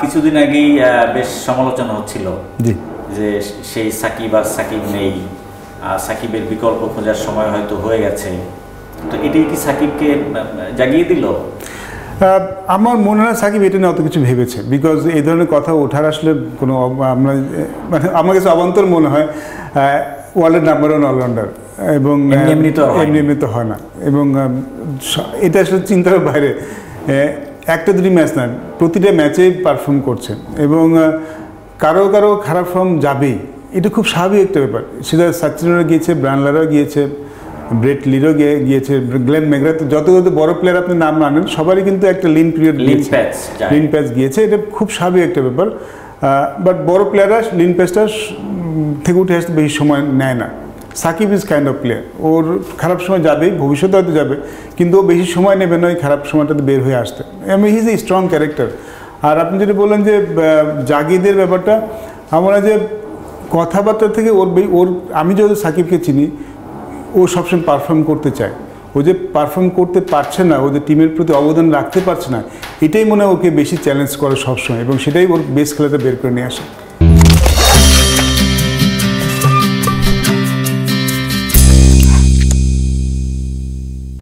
কিছুদিন আগেই বেশ সমালোচনা হচ্ছিল যে সেই সাকিব আর সাকিব নেই সাকিবের বিকল্প খোঁজার সময় হয়তো হয়ে গেছে। তো এটাই কি সাকিবকে জাগিয়ে দিল? আমার মনে হয় সাকিব এটা নিয়ে অত কিছু ভেবেছে বিকজ এই ধরনের কথা ওঠার আসলে কোনো আমরা মানে আমার কাছে অবান্তর মনে হয় ওয়ার্ল্ডের নাম্বার ওয়ান অলরাউন্ডার এবং এমনি এমনি তো হয় না। এবং এটা আসলে চিন্তার বাইরে একটা দুটি ম্যাচ না প্রতিটা ম্যাচেই পারফর্ম করছে। এবং কারও কারও খারাপ ফর্ম যাবেই। এটা খুব স্বাভাবিক একটা ব্যাপার। সেটা সচিনেরও গিয়েছে ব্রানলারও গিয়েছে ব্রেট লিরও গিয়ে গিয়েছে গ্লেন মেগরা তো যত যত বড় প্লেয়ার আপনি নাম আনেন সবারই কিন্তু একটা lean period lean patch. Lean patch গিয়েছে এটা খুব স্বাভাবিক একটা ব্যাপার। বাট বড় প্লেয়াররা লিন প্যাচটা থেকে উঠে আসতে বেশি সময় নেয় না। Shakib is kind of player ওর খারাপ সময় যাবেই, ভবিষ্যতে হয়তো যাবে, কিন্তু ও বেশি সময় নেবে না ওই খারাপ সময়টাতে বের হয়ে আসতে। আমি হিজ এ স্ট্রং ক্যারেক্টার আর আপনি যেটা বললেন যে জাগিদের ব্যাপারটা, আমরা যে কথাবার্তা থেকে ওর ওর আমি যদি সাকিবকে চিনি, ও সবসময় পারফর্ম করতে চায়। ও যে পারফর্ম করতে পারছে না, ও যে টিমের প্রতি অবদান রাখতে পারছে না, এটাই মনে হয় ওকে বেশি চ্যালেঞ্জ করে সবসময় এবং সেটাই ওর বেস্ট খেলাতে বের করে নিয়ে আসে।